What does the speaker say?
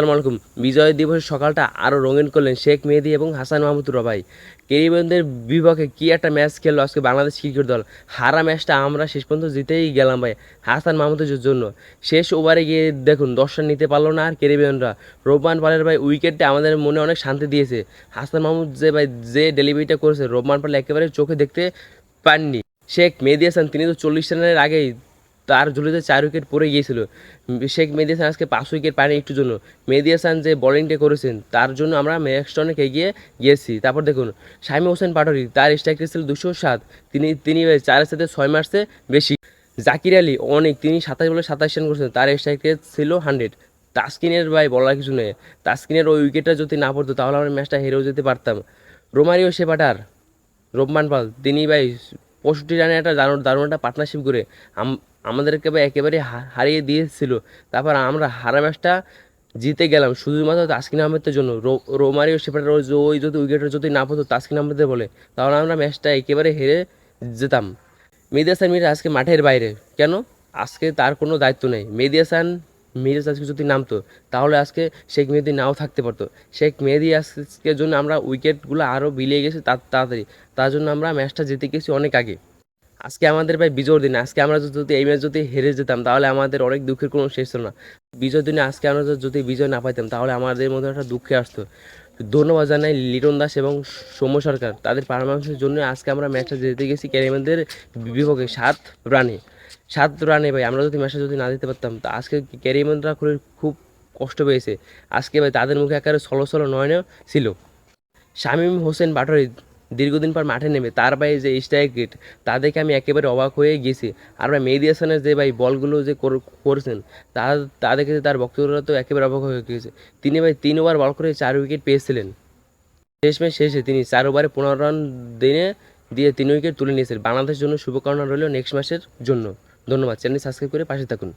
আসসালামু আলাইকুম। বিজয় দিবসের সকালটা আরও রঙিন করলেন শেখ মেহেদি এবং হাসান মাহমুদুর রবাই। কেরিবিয়ানদের বিপক্ষে কি একটা ম্যাচ খেললো আজকে বাংলাদেশ ক্রিকেট দল? হারা ম্যাচটা আমরা শেষ পর্যন্ত জিতেই গেলাম ভাই, হাসান মাহমুদের জন্য। শেষ ওভারে গিয়ে দেখুন দশ রান নিতে পারল না আর কেরিবিয়ানরা। রোবমান পালের ভাই উইকেটটা আমাদের মনে অনেক শান্তি দিয়েছে। হাসান মাহমুদ যে ভাই, যে ডেলিভারিটা করেছে, রোবমান পাল একেবারে চোখে দেখতে পাননি। শেখ মেহেদি হাসান, তিনি তো চল্লিশ রানের আগেই তার ঝুলিতে চার উইকেট পড়ে গিয়েছিল। শেখ মেহেদি হাসান আজকে পাঁচ উইকেট পায়নি একটু জন্য। মেহেদি হাসান যে বোলিংটা করেছেন, তার জন্য আমরা ম্যাচটা অনেক এগিয়ে গিয়েছি তারপর দেখুন শামী হোসেন পাটোয়ারি, তার স্ট্রাইক ছিল দুশো সাত। তিনি তিনি চারের সাথে ছয় মার্চে বেশি। জাকির আলী অনেক, তিনি সাতাশ বলে সাতাশ রান করেছেন, তার স্ট্রাইক ছিল হান্ড্রেড। তাস্কিনের ভাই, বলার কিছু নেই। তাস্কিনের ওই উইকেটটা যদি না পড়তো, তাহলে আমরা ম্যাচটা হেরেও যেতে পারতাম। রোমারিও সেপাটার, রোবমান পাল, তিনি ভাই পঁয়ষট্টি রানে একটা দারুণ দারুণ একটা পার্টনারশিপ করে আমাদেরকে একেবারে হারিয়ে দিয়েছিল। তারপর আমরা হারা ম্যাচটা জিতে গেলাম। শুধুমাত্র তাসকিন আহমেদের জন্য। রোমারিও সেপাটার ওই যদি উইকেটটা যদি না পড়তো, তাসকিন আহমেদের বলে। তাহলে আমরা ম্যাচটা একেবারে হেরে যেতাম। মেহেদি হাসান মির আজকে মাঠের বাইরে। কেন? আজকে তার কোনো দায়িত্ব নেই। মেহেদি হাসান মিরাজ আজকে যদি নামতো, তাহলে আজকে শেখ মেহেদি নাও থাকতে পারতো। শেখ মেহেদি আজকের জন্য আমরা উইকেটগুলো আরও বিলিয়ে গেছে তাড়াতাড়ি। তার জন্য আমরা ম্যাচটা জিতে গেছি অনেক আগে। আজকে আমাদের ভাই বিজয়ের দিন, আজকে আমরা যদি এই ম্যাচ যদি হেরে যেতাম, তাহলে আমাদের অনেক দুঃখের কোনো শেষ ছিল না। বিজয়ের দিনে আজকে আমরা যদি বিজয় না পাইতাম, তাহলে আমাদের মধ্যে একটা দুঃখে আসতো। ধন্যবাদ জানাই লিটন দাস এবং সৌম্য সরকার। তাদের পারফরমেন্সের জন্য আজকে আমরা ম্যাচটা জিতে গেছি ক্যারিমেনদের বিপক্ষে সাত রানে। সাত রানে ভাই, আমরা যদি ম্যাচটা যদি না দিতে পারতাম, তা আজকে ক্যারিমেনরা খুব খুব কষ্ট পেয়েছে। আজকে ভাই তাদের মুখে একেবারে সলো সলো নয়নে ছিল। শামীম হোসেন বাটরি দীর্ঘদিন পর মাঠে নেমে, তার ভাই যে স্ট্রাইক রেট, তা দেখে আমি একেবারে অবাক হয়ে গেছি। আর ভাই মেহেদি হাসানের যে ভাই বলগুলো যে কর- করেছেন, তা তা দেখে তার বক্তব্যরা তো একেবারে অবাক হয়ে গেছে। তিনি ভাই তিন ওভার বল করে চার উইকেট পেয়েছিলেন। শেষ ম্যাচ শেষে তিনি চার ওভারে পনেরো রান দিনে, দিয়ে তিন উইকেট তুলে নিয়েছেন। বাংলাদেশের জন্য শুভকামনা রইল নেক্সট ম্যাচের জন্য। ধন্যবাদ চ্যানেল সাবস্ক্রাইব করে পাশে থাকুন।